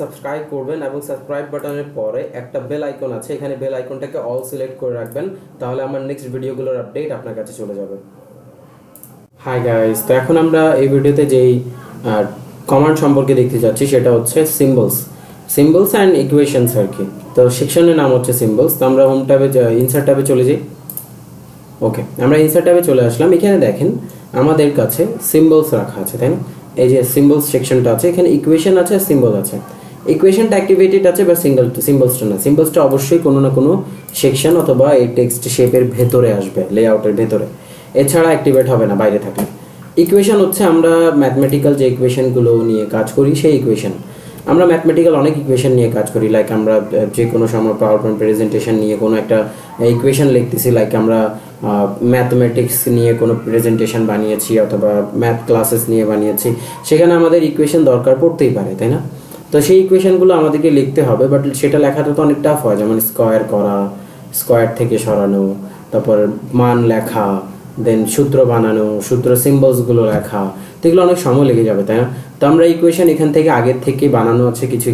Subscribe করবেন এবং subscribe বাটনের পরে একটা বেল আইকন আছে, এখানে বেল আইকনটাকে অল সিলেক্ট করে রাখবেন, তাহলে আমার নেক্সট ভিডিওগুলোর আপডেট আপনার কাছে চলে যাবে। হাই গাইস তো এখন আমরা এই ভিডিওতে যেই কমান্ড সম্পর্কে দেখতে যাচ্ছি, সেটা হচ্ছে সিম্বলস সিম্বলস অ্যান্ড ইকুয়েশনস আর কি। তো সেকশনের নাম হচ্ছে সিম্বলস তো আমরা হোম ট্যাবে ইনসার্ট ট্যাবে চলে যাই। ওকে আমরা ইনসার্ট ট্যাবে চলে আসলাম। এখানে দেখেন, আমাদের কাছে সিম্বলস রাখা আছে, তাই না? এই যে সিম্বল সেকশনটা আছে, এখানে ইকুয়েশন আছে আর সিম্বল আছে। ইকুয়েশনটা অ্যাক্টিভেটেড আছে বা সিঙ্গল সিম্বলসটা না। সিম্বলসটা অবশ্যই কোনো না কোনো সেকশন অথবা এই টেক্সট শেপের ভেতরে আসবে লেআউটের ভেতরে। এছাড়া অ্যাক্টিভেট হবে না, বাইরে থাকলে। ইকুয়েশন হচ্ছে আমরা ম্যাথমেটিক্যাল যে ইকুয়েশনগুলো নিয়ে কাজ করি, সেই ইকুয়েশন আমরা ম্যাথমেটিক্যাল অনেক ইকুয়েশন নিয়ে কাজ করি লাইক আমরা যে কোনো সময় পাওয়ার পয়েন্ট প্রেজেন্টেশন নিয়ে কোনো একটা ইকুয়েশন লিখতেছি লাইক আমরা ম্যাথমেটিক্স নিয়ে কোনো প্রেজেন্টেশন বানিয়েছি অথবা ম্যাথ ক্লাসেস নিয়ে বানিয়েছি, সেখানে আমাদের ইকুয়েশন দরকার পড়তেই পারে, তাই না? তো সেই ইকুয়েশনগুলো আমাদেরকে লিখতে হবে বাট সেটা লেখাটা তো অনেক টাফ হয়, যেমন স্কোয়ার করা স্কোয়ার থেকে সরানো, তারপর মান লেখা দেন সূত্র বানানো, সূত্র সিম্বলসগুলো লেখা, তো এগুলো অনেক সময় লেগে যাবে, তাই না? তো আমরা ইকুয়েশন এখান থেকে আগের থেকে বানানো আছে কিছু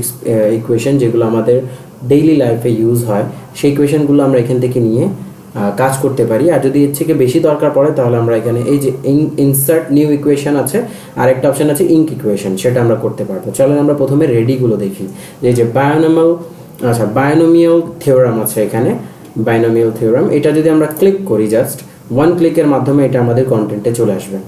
ইকুয়েশন যেগুলো আমাদের ডেইলি লাইফে ইউজ হয়। সেই ইকুয়েশনগুলো আমরা এখান থেকে নিয়ে কাজ করতে পারি। আর যদি এর থেকে বেশি দরকার পড়ে, তাহলে আমরা এখানে এই যে ইনসার্ট নিউ ইকুয়েশন আছে, আর একটা অপশন আছে ইঙ্ক ইকুয়েশন সেটা আমরা করতে পারব। চলেন আমরা প্রথমে রেডিগুলো দেখি। এই যে বায়োনমাল আচ্ছা বায়োনোমিয়াল থিওরাম আছে এখানে। বায়োনোমিয়াল থিওরাম এটা যদি আমরা ক্লিক করি জাস্ট ওয়ান ক্লিকের মাধ্যমে এটা আমাদের কন্টেন্টে চলে আসবে।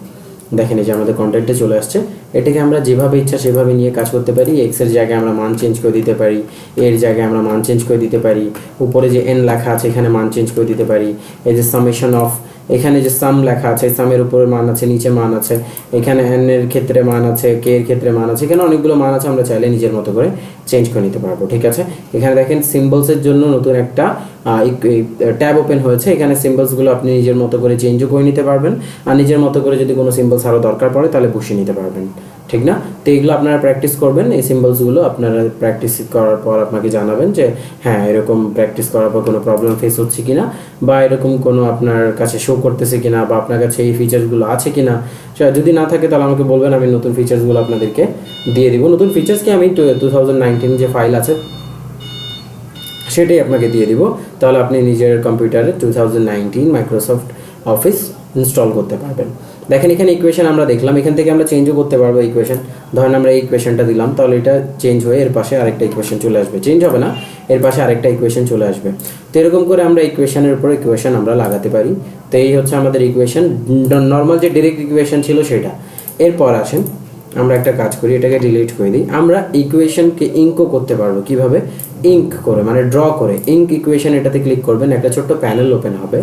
দেখেন এই যে আমাদের কন্টেন্টে চলে আসছে। এটাকে আমরা যেভাবে ইচ্ছা সেভাবে নিয়ে কাজ করতে পারি। এক্সের জায়গায় আমরা মান চেঞ্জ করে দিতে পারি। এর জায়গায় আমরা মান চেঞ্জ করে দিতে পারি। উপরে যে এন লেখা আছে, এখানে মান চেঞ্জ করে দিতে পারি। এই যে সামেশন অফ এখানে যে সাম লেখা আছে, সামের উপরে মান আছে, নিচে মান আছে, এখানে এন এর ক্ষেত্রে মান আছে কে এর ক্ষেত্রে মান আছে, এখানে অনেকগুলো মান আছে, আমরা চাইলে নিজের মতো করে চেঞ্জ করে নিতে পারব, ঠিক আছে? এখানে দেখেন সিম্বলসের জন্য নতুন একটা ট্যাব ওপেন হয়েছে, এখানে সিম্বলসগুলো আপনি নিজের মতো করে চেঞ্জও করে নিতে পারবেন, আর নিজের মতো করে যদি কোনো সিম্বলস আরও দরকার পড়ে, তাহলে বসিয়ে নিতে পারবেন। ঠিক না? তো এগুলো আপনারা প্র্যাকটিস করবেন। এই সিম্বলসগুলো আপনারা প্র্যাকটিস করার পর আপনাকে জানাবেন যে হ্যাঁ এরকম প্র্যাকটিস করার পর কোনো প্রবলেম ফেস হচ্ছে কিনা বা এরকম কোনো আপনার কাছে শো করতেছে কিনা বা আপনার কাছে এই ফিচার্সগুলো আছে কিনা। সে যদি না থাকে তাহলে আমাকে বলবেন, আমি নতুন ফিচার্সগুলো আপনাদেরকে দিয়ে দিব। নতুন ফিচার্স কি? আমি টু থাউজেন্ড নাইনটিন যে ফাইল আছে, সেটাই আপনাকে দিয়ে দিব। তাহলে আপনি নিজের কম্পিউটারে two thousand nineteen Microsoft Office install করতে পারবেন। দেখেন, এখানে ইকুয়েশন আমরা দেখলাম। এখান থেকে আমরা চেঞ্জও করতে পারব ইকুয়েশন ধরেন আমরা এই ইকুয়েশনটা দিলাম, তাহলে এটা চেঞ্জ হয়ে এর পাশে আরেকটা ইকুয়েশন চলে আসবে। চেঞ্জ হবে না, এর পাশে আরেকটা ইকুয়েশন চলে আসবে। তো এরকম করে আমরা ইকুয়েশনের উপর ইকুয়েশন আমরা লাগাতে পারি। তো এই হচ্ছে আমাদের ইকুয়েশন নর্মাল যে ডিরেক্ট ইকুয়েশন ছিল সেটা। এরপর আসেন আমরা একটা কাজ করি, এটাকে ডিলিট করে দিই। আমরা ইকুয়েশনকে ইঙ্কও করতে পারব। কীভাবে? ইঙ্ক করে মানে ড্র করে। ইঙ্ক ইকুয়েশন এটাতে ক্লিক করবেন, একটা ছোট্ট প্যানেল ওপেন হবে।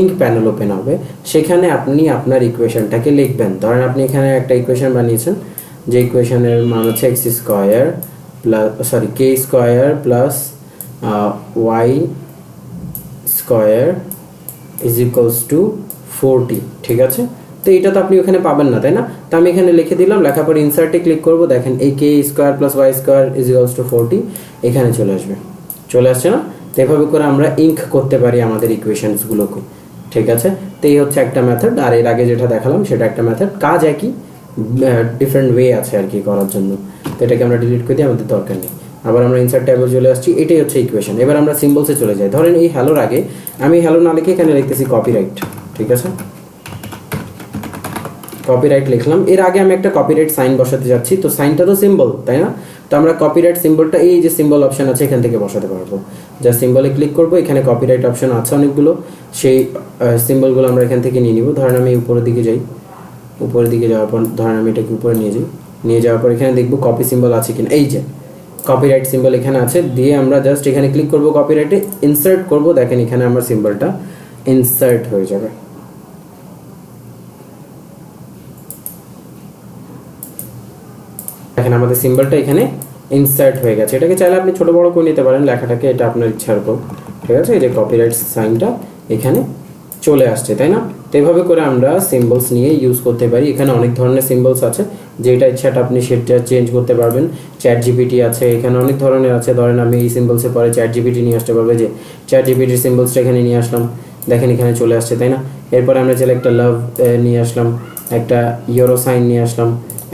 ইঙ্ক প্যানেল ওপেন হবে। সেখানে আপনি আপনার ইকুয়েশনটাকে লিখবেন। ধরেন আপনি এখানে একটা ইকুয়েশন বানিয়েছেন, যে ইকুয়েশনের মান হচ্ছে X square plus sorry K square plus Y square is equals to forty ঠিক আছে? তো এটা তো আপনি ওখানে পাবেন না, তাই না? তো আমি এখানে লিখে দিলাম, লেখার পর ইনসার্টে ক্লিক করব, দেখেন এই K square plus Y square is equals to forty এখানে চলে আসবে। চলে আসছে না? তো এভাবে করে আমরা ইঙ্ক করতে পারি আমাদের ইকুয়েশনসগুলোকে ঠিক আছে? তো এই হচ্ছে একটা মেথড আর এর আগে যেটা দেখালাম সেটা একটা মেথড কাজ একই ডিফারেন্ট ওয়ে আছে আর কি করার জন্য। তো এটাকে আমরা ডিলিট করে দিই, আমাদের দরকার নেই। আবার আমরা ইনসার্ট ট্যাবে চলে আসছি, এটাই হচ্ছে ইকুয়েশন এবার আমরা সিম্বলসে চলে যাই। ধরেন এই হ্যালোর আগে, আমি হ্যালো না লিখে এখানে লিখতেছি কপিরাইট ঠিক আছে? কপিরাইট লিখলাম। এর আগে আমি একটা কপিরাইট সাইন বসাতে যাচ্ছি, তো সাইনটা তো সিম্বল তাই না? তো আমরা কপিরাইট সিম্বলটা এই যে সিম্বল অপশন আছে, এখান থেকে বসাতে পারব। যা সিম্বলে ক্লিক করব, এখানে কপিরাইট অপশন আছে অনেকগুলো। সেই সিম্বলগুলো আমরা এখান থেকে নিয়ে নিব। ধরেন আমি উপরের দিকে যাই। উপরের দিকে যাওয়ার পর, ধরেন আমি এটাকে উপরে নিয়ে যাই। নিয়ে যাওয়ার পর এখানে দেখব কপি সিম্বল আছে কিনা। এই যে কপিরাইট সিম্বল এখানে আছে। দিয়ে আমরা জাস্ট এখানে ক্লিক করব কপিরাইটে ইনসার্ট করব। দেখেন এখানে আমার সিম্বলটা ইনসার্ট হয়ে যাবে। দেখেন আমাদের সিম্বলটা এখানে ইনসার্ট হয়ে গেছে। এটাকে চাইলে আপনি ছোটো বড়ো করে নিতে পারেন, লেখাটাকে এটা আপনার ইচ্ছার উপর। ঠিক আছে? এই যে কপিরাইট সাইনটা এখানে চলে আসছে, তাই না? তো এভাবে করে আমরা সিম্বলস নিয়ে ইউজ করতে পারি। এখানে অনেক ধরনের সিম্বলস আছে, যেটা ইচ্ছাটা আপনি সেটা চেঞ্জ করতে পারবেন। চ্যাট জিপিটি আছে, এখানে অনেক ধরনের আছে। ধরেন আমি এই সিম্বলসে পরে চ্যাট জিপিটি নিয়ে আসতে পারবে। যে চ্যাট জিপিটির সিম্বলসটা এখানে নিয়ে আসলাম। দেখেন এখানে চলে আসছে, তাই না? এরপরে আমরা চাইলে একটা লাভ নিয়ে আসলাম। একটা ইউরো সাইন নিয়ে আসলাম।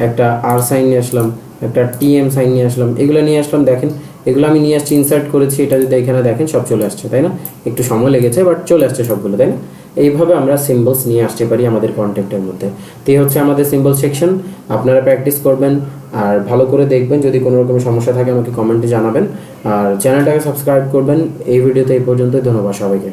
একটা আর সাইন নিয়ে আসলাম, একটা টিএম সাইন নিয়ে আসলাম, এগুলো নিয়ে আসলাম, দেখেন, এগুলো আমি নিয়ে আসছি ইনসার্ট করেছি, এটা যদি এখানে দেখেন, সব চলে আসছে, তাই না? একটু সময় লেগেছে বাট চলে আসছে সবগুলো, তাই না? এইভাবে আমরা সিম্বলস নিয়ে আসতে পারি আমাদের কন্টেন্টের মধ্যে। তো হচ্ছে আমাদের সিম্বল সেকশন আপনারা প্র্যাকটিস করবেন, আর ভালো করে দেখবেন, যদি কোনো রকম সমস্যা থাকে আমাকে কমেন্টে জানাবেন, আর চ্যানেলটাকে সাবস্ক্রাইব করবেন, এই ভিডিওতে এই পর্যন্তই, ধন্যবাদ সবাইকে।